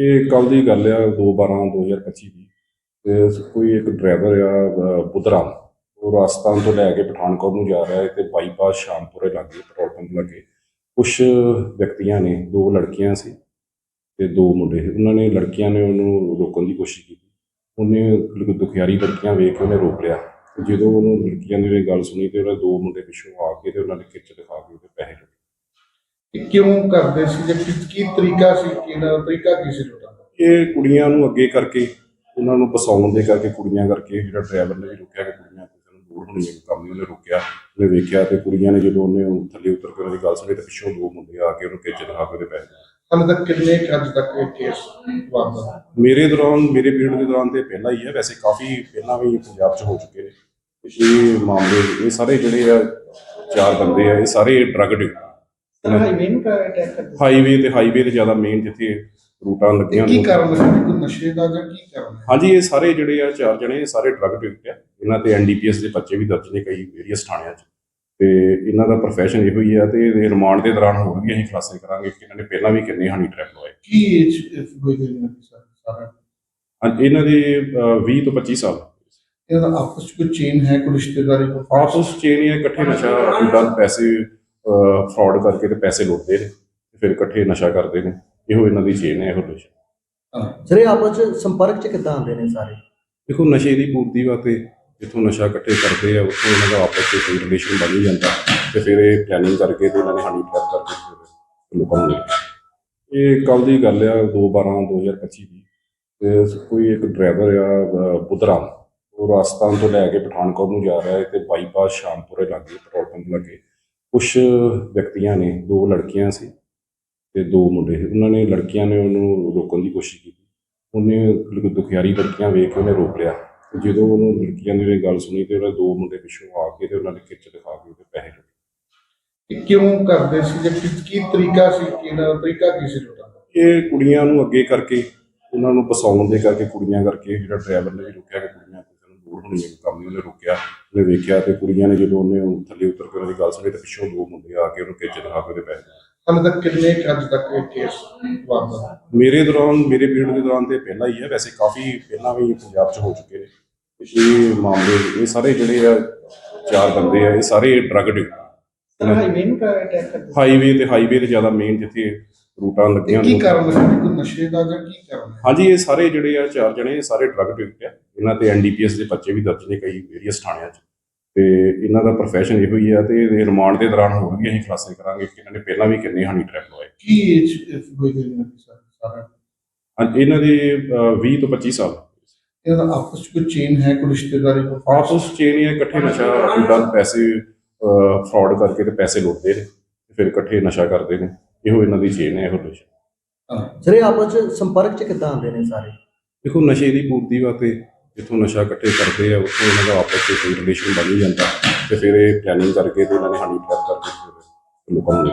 ਇਹ ਕੱਲ ਦੀ ਗੱਲ ਆ 2/12/2025 ਦੀ ਤੇ ਕੋਈ ਇੱਕ ਡਰਾਈਵਰ ਆ, ਅਹ ਬੁੱਧਰਾਮ ਉਹ ਰਾਜਸਥਾਨ ਤੋਂ ਲੈ ਕੇ ਪਠਾਨਕੋਟ ਨੂੰ ਜਾ ਰਿਹਾ ਹੈ ਤੇ ਬਾਈਪਾਸ ਸ਼ਾਮਪੁਰੇ ਲਾਗੇ ਪੈਟਰੋਲ ਪੰਪ ਲਾਗੇ। ਕੁਝ ਵਿਅਕਤੀਆਂ ਨੇ, ਦੋ ਲੜਕੀਆਂ ਸੀ ਤੇ ਦੋ ਮੁੰਡੇ ਸੀ। ਉਹਨਾਂ ਨੇ, ਲੜਕੀਆਂ ਨੇ ਉਹਨੂੰ ਰੋਕਣ ਦੀ ਕੋਸ਼ਿਸ਼ ਕੀਤੀ। ਉਹਨੇ ਦੁਖਿਆਰੀ ਲੜਕੀਆਂ ਵੇਖ ਕੇ ਉਹਨੇ ਰੋਕ ਲਿਆ। ਤੇ ਜਦੋਂ ਉਹਨੂੰ ਲੜਕੀਆਂ ਦੀ ਗੱਲ ਸੁਣੀ ਤੇ ਉਹਨੇ ਦੋ ਮੁੰਡੇ ਪਿੱਛੋਂ ਆ ਕੇ ਤੇ ਉਹਨਾਂ ਨੇ ਖਿੱਚ ਦਿਖਾ ਕੇ ਉਹਦੇ ਪੈਸੇ ਲਏ ਇਹ ਕਿਉਂ ਕਰਦੇ ਸੀ ਜਾਂ ਕੀ ਕੀ ਤਰੀਕਾ ਸੀ ਕਿਹਦਾ ਤਰੀਕਾ ਕੀ ਸੀ ਲੁੱਟਣ ਦਾ? ਇਹ ਕੁੜੀਆਂ ਨੂੰ ਅੱਗੇ ਕਰਕੇ ਉਹਨਾਂ ਨੂੰ ਫਸਾਉਣ ਦੇ ਕਰਕੇ ਕੁੜੀਆਂ ਕਰਕੇ ਜਿਹੜਾ ਡਰਾਈਵਰ ਨੇ ਵੀ ਰੋਕਿਆ ਕਿ ਕੁੜੀਆਂ ਕਿਸੇ ਨੂੰ ਦੂਰ ਹੋਣੀ ਹੈ ਕੰਮ ਨਹੀਂ ਉਹਨੇ ਰੋਕਿਆ। ਉਹਨੇ ਵੇਖਿਆ ਤੇ ਕੁੜੀਆਂ ਨੇ ਜਦੋਂ ਉਹਨੇ ਉਹ ਥੱਲੇ ਉਤਰ ਕੇ ਉਹਨਾਂ ਦੀ ਗੱਲ ਸੁਣੀ ਤੇ ਪਿੱਛੋਂ ਦੋ ਮੁੰਡੇ ਆ ਕੇ ਉਹਨੂੰ ਖਿੱਚ ਦਿਖਾ ਕੇ ਉਹਦੇ ਲਏ। ਹਾਲੇ ਤੱਕ ਕਿੰਨੇ ਕੁ ਅੱਜ ਤੱਕ ਇਹ ਕੇਸ ਵਾਰਦਾ ਮੇਰੇ ਦੌਰਾਨ ਮੇਰੇ ਪੀਰੀਅਡ ਦੇ ਦੌਰਾਨ ਤੇ ਪਹਿਲਾਂ ਹੀ ਹੈ ਵੈਸੇ ਕਾਫੀ ਪਹਿਲਾਂ ਵੀ ਪੰਜਾਬ 'ਚ ਹੋ ਚੁੱਕੇ ਨੇ। ਇਹ ਮਾਮਲੇ ਇਹ ਸਾਰੇ ਜਿਹੜੇ ਆ ਚਾਰ ਬੰਦੇ ਆ ਇਹ ਸਾਰੇ ਡਰੱਗ ਡੇ ਹਾਈਵੇ ਨੂੰ ਅਟੈਕ ਕਰਦੇ ਹਾਈਵੇ ਤੇ ਹਾਈਵੇ ਤੇ ਜ਼ਿਆਦਾ ਮੇਨ ਜਿੱਥੇ ਰੂਟਾਂ ਲੱਗੀਆਂ ਕੀ ਹੁੰਦੀਆਂ। ਕਾਰਨ ਹੈ ਕੋਈ ਨਸ਼ੇ ਦਾ ਜਾਂ ਕੀ ਕਾਰਨ ਹੈ ਹਾਂਜੀ ਇਹ ਸਾਰੇ ਜਿਹੜੇ ਆ ਚਾਰ ਜਣੇ ਇਹ ਸਾਰੇ ਡਰੱਗ ਅਡਿਕਟ ਆ। ਇਹਨਾਂ ਤੇ ਐਨਡੀਪੀਐਸ ਦੇ ਬੱਚੇ ਵੀ ਦਰਜ ਨੇ ਕਈ ਵੇਰੀਅਸ ਥਾਣਿਆਂ 'ਚ। ਤੇ ਇਹਨਾਂ ਦਾ profession ਇਹੋ ਹੀ ਆ ਤੇ ਇਹਦੇ ਰਿਮਾਂਡ ਦੇ ਦੌਰਾਨ ਹੋਰ ਵੀ ਅਸੀਂ ਖੁਲਾਸੇ ਕਰਾਂਗੇ ਕਿ ਇਹਨਾਂ ਨੇ ਪਹਿਲਾਂ ਵੀ ਕਿੰਨੇ ਹਨੀ ਟ੍ਰੈਪ ਲਵਾਏ। ਕੀ ਏਜ ਹੋਈ ਇਹਨਾਂ ਦੀ ਸਾਰੀ- ਹਾਂਜੀ, ਇਹਨਾਂ ਦੇ ਅਹ, 20 ਤੋਂ 25 ਸਾਲ। ਇਹਨਾਂ ਦਾ ਆਪਸ ਵਿੱਚ ਕੋਈ ਚੇਨ ਹੈ ਕੋਈ ਰਿਸ਼ਤੇਦਾਰੀ ਕੋਈ ਆਪਸ ਚ ਇਹ ਹੈ ਇਕੱਠੇ ਨਸ਼ਾ ਡਰ ਪੈਸੇ ਫਰਾਡ ਕਰਕੇ ਤੇ ਪੈਸੇ ਲੁੱਟਦੇ ਨੇ ਤੇ ਫਿਰ ਇਕੱਠੇ ਨਸ਼ਾ ਕਰਦੇ ਨੇ। ਇਹੋ ਇਹਨਾਂ ਦੀ ਚੇਨ ਹੈ ਇਹੋ ਹਾਂ। ਸਰ ਇਹ ਆਪਸ ਚ ਸੰਪਰਕ ਚ ਕਿੱਦਾਂ ਆਉਂਦੇ ਨੇ ਸਾਰੇ? ਦੇਖੋ ਨਸ਼ੇ ਦੀ ਪੂਰਤੀ ਵਾਸਤੇ ਜਿੱਥੋਂ ਨਸ਼ਾ ਇਕੱਠੇ ਕਰਦੇ ਆ ਉੱਥੋਂ ਇਹਨਾਂ ਦਾ ਆਪਸ ਵਿੱਚ ਕੋਈ ਰਿਲੇਸ਼ਨ ਬਣ ਹੀ ਜਾਂਦਾ। ਤੇ ਫਿਰ ਇਹ ਪਲੈਨਿੰਗ ਕਰਕੇ ਤੇ ਇਹਨਾਂ ਨੇ ਹਨੀ ਟ੍ਰੈਪ ਕਰਕੇ ਫਿਰ ਲੋਕਾਂ ਨੂੰ। ਇਹ ਕੱਲ ਦੀ ਗੱਲ ਆ 2/12/2025 ਦੀ ਤੇ ਕੋਈ ਇੱਕ ਡਰਾਈਵਰ ਆ ਬੁੱਧਰਾਮ ਉਹ ਰਾਜਸਥਾਨ ਤੋਂ ਲੈ ਕੇ ਪਠਾਨਕੋਟ ਨੂੰ ਜਾ ਰਿਹਾ ਹੈ ਤੇ ਬਾਈਪਾਸ ਸ਼ਾਮਪੁਰੇ ਲਾਗੇ ਪੈਟਰੋਲ ਪੰਪ ਲਾਗੇ। ਕੁਝ ਵਿਅਕਤੀਆਂ ਨੇ ਦੋ ਲੜਕੀਆਂ ਸੀ ਤੇ ਦੋ ਮੁੰਡੇ ਸੀ। ਉਹਨਾਂ ਨੇ ਲੜਕੀਆਂ ਨੇ ਉਹਨੂੰ ਰੋਕਣ ਦੀ ਕੋਸ਼ਿਸ਼ ਕੀਤੀ। ਉਹਨੇ ਦੁਖਿਆਰੀ ਲੜਕੀਆਂ ਵੇਖ ਕੇ ਉਹਨੇ ਰੋਕ ਲਿਆ। ਜਦੋਂ ਉਹਨੂੰ ਲੜਕੀਆਂ ਦੀ ਗੱਲ ਸੁਣੀ ਤੇ ਉਹਨੇ ਦੋ ਮੁੰਡੇ ਪਿੱਛੋਂ ਆ ਕੇ ਤੇ ਉਹਨਾਂ ਨੇ ਖਿੱਚ ਦਿਖਾ ਕੇ ਉਹਦੇ ਪੈਸੇ ਲਏ ਕਿਉਂ ਕਰਦੇ ਸੀ? ਜਾਂ ਕੀ ਤਰੀਕਾ ਸੀ? ਕਿਹਦਾ ਤਰੀਕਾ ਕੀ ਸੀ ਲੁੱਟਣ ਦਾ? ਇਹ ਕੁੜੀਆਂ ਨੂੰ ਅੱਗੇ ਕਰਕੇ ਉਹਨਾਂ ਨੂੰ ਫਸਾਉਣ ਦੇ ਕਰਕੇ ਕੁੜੀਆਂ ਕਰਕੇ ਜਿਹੜਾ ਡਰਾਈਵਰ ਨੇ ਵੀ ਰੋਕਿਆ ਕਿ ਕੁੜੀਆਂ ਕਿਸੇ ਨੂੰ ਦੂਰ ਹੋਣੀ ਹੈ ਕੰਮ ਉਹਨੇ ਰੋਕਿਆ ਉਹਨੇ ਵੇਖਿਆ ਤੇ ਕੁੜੀਆਂ ਨੇ ਜਦੋਂ ਉਹਨੇ ਉਹ ਥੱਲੇ ਉਤਰ ਕੇ ਉਹਨਾਂ ਦੀ ਗੱਲ ਸੁਣੀ ਤੇ ਪਿੱਛੋਂ ਦੋ ਮੁੰਡੇ ਆ ਕੇ ਉਹਨੂੰ ਖਿੱਚ ਦਿਖਾ ਕੇ ਉਹਦੇ ਲਏ। ਹਾਲੇ ਤੱਕ ਕਿੰਨੇ ਕੁ ਅੱਜ ਤੱਕ ਇਹ ਕੇਸ ਵਾਰਦਾ ਮੇਰੇ ਦੌਰਾਨ ਮੇਰੇ ਪੀਰੀਅਡ ਦੇ ਦੌਰਾਨ ਤੇ ਪਹਿਲਾਂ ਹੀ ਹੈ ਵੈਸੇ ਕਾਫੀ ਪਹਿਲਾਂ ਵੀ ਪੰਜਾਬ 'ਚ ਹੋ ਚੁੱਕੇ ਨੇ। ਇਹ ਮਾਮਲੇ ਇਹ ਸਾਰੇ ਜਿਹੜੇ ਆ ਚਾਰ ਬੰਦੇ ਆ ਇਹ ਸਾਰੇ ਡਰੱਗ ਅਡਿਕਟ ਹਾਈਵੇ ਨੂੰ ਅਟੈਕ ਕਰਦੇ? ਹਾਈਵੇ ਤੇ ਹਾਈਵੇ ਤੇ ਜ਼ਿਆਦਾ ਮੇਨ ਜਿੱਥੇ ਰੂਟਾਂ ਲੱਗੀਆਂ ਕੀ। ਕਾਰਨ ਹੈ ਕੋਈ ਨਸ਼ੇ ਦਾ ਜਾਂ ਕੀ ਕਾਰਨ ਹਾਂਜੀ ਇਹ ਸਾਰੇ ਜਿਹੜੇ ਆ ਚਾਰ ਜਣੇ ਇਹ ਸਾਰੇ ਡਰੱਗ ਅਡਿਕਟ ਆ। ਇਹਨਾਂ ਤੇ ਐਨਡੀਪੀਐਸ ਦੇ ਬੱਚੇ ਵੀ ਦਰਜ ਨੇ ਕਈ ਵੇਰੀਅਸ ਥਾਣਿਆਂ 'ਚ। ਤੇ ਇਹਨਾਂ ਦਾ profession ਇਹੋ ਹੀ ਆ ਤੇ ਇਹਦੇ ਰਿਮਾਂਡ ਦੇ ਦੌਰਾਨ ਹੋਰ ਵੀ ਅਸੀਂ ਖੁਲਾਸੇ ਕਰਾਂਗੇ ਕਿ ਇਹਨਾਂ ਨੇ ਪਹਿਲਾਂ ਵੀ ਕਿੰਨੇ ਹਨੀ ਟ੍ਰੈਪ ਲਵਾਏ। ਕੀ ਏਜ ਹੋਈ ਗਈ ਇਹਨਾਂ ਦੀ ਸਾਰੀ- ਇਹਨਾਂ ਦੇ ਅਹ, 20 ਤੋਂ 25 ਸਾਲ। ਇਹਨਾਂ ਦਾ ਆਪਸ ਵਿੱਚ ਕੋਈ ਚੇਨ ਹੈ ਕੋਈ ਰਿਸ਼ਤੇਦਾਰੀ ਕੋਈ ਆਪਸ ਚ ਇਹ ਨਹੀਂ ਹੈ ਇਕੱਠੇ ਨਸ਼ਾ ਡਰ ਪੈਸੇ ਫਰਾਡ ਕਰਕੇ ਤੇ ਪੈਸੇ ਲੁੱਟਦੇ ਨੇ ਤੇ ਫਿਰ ਇਕੱਠੇ ਨਸ਼ਾ ਕਰਦੇ ਨੇ। ਇਹੋ ਇਹਨਾਂ ਦੀ ਚੇਨ ਹੈ ਇਹੋ ਨਸ਼ਾ। ਹਾਂ। ਸਰ ਇਹ ਆਪਸ ਚ ਸੰਪਰਕ ਚ ਕਿੱਦਾਂ ਆਉਂਦੇ ਨੇ ਸਾਰੇ? ਦੇਖੋ ਨਸ਼ੇ ਦੀ ਪੂਰਤੀ ਵਾਸਤੇ ਜਿੱਥੋਂ ਨਸ਼ਾ ਇਕੱਠੇ ਕਰਦੇ ਆ, ਉੱਥੋਂ ਇਹਨਾਂ ਦਾ ਆਪਸ ਵਿੱਚ ਕੋਈ ਰਿਲੇਸ਼ਨ ਬਣ ਹੀ ਜਾਂਦਾ ਤੇ ਫਿਰ ਇਹ ਪਲੈਨਿੰਗ ਕਰਕੇ ਤੇ ਇਹਨਾਂ ਨੇ ਹਾਨੀ ਟ੍ਰੈਪ ਕਰਕੇ ਫਿਰ ਲੋਕਾਂ ਨੂੰ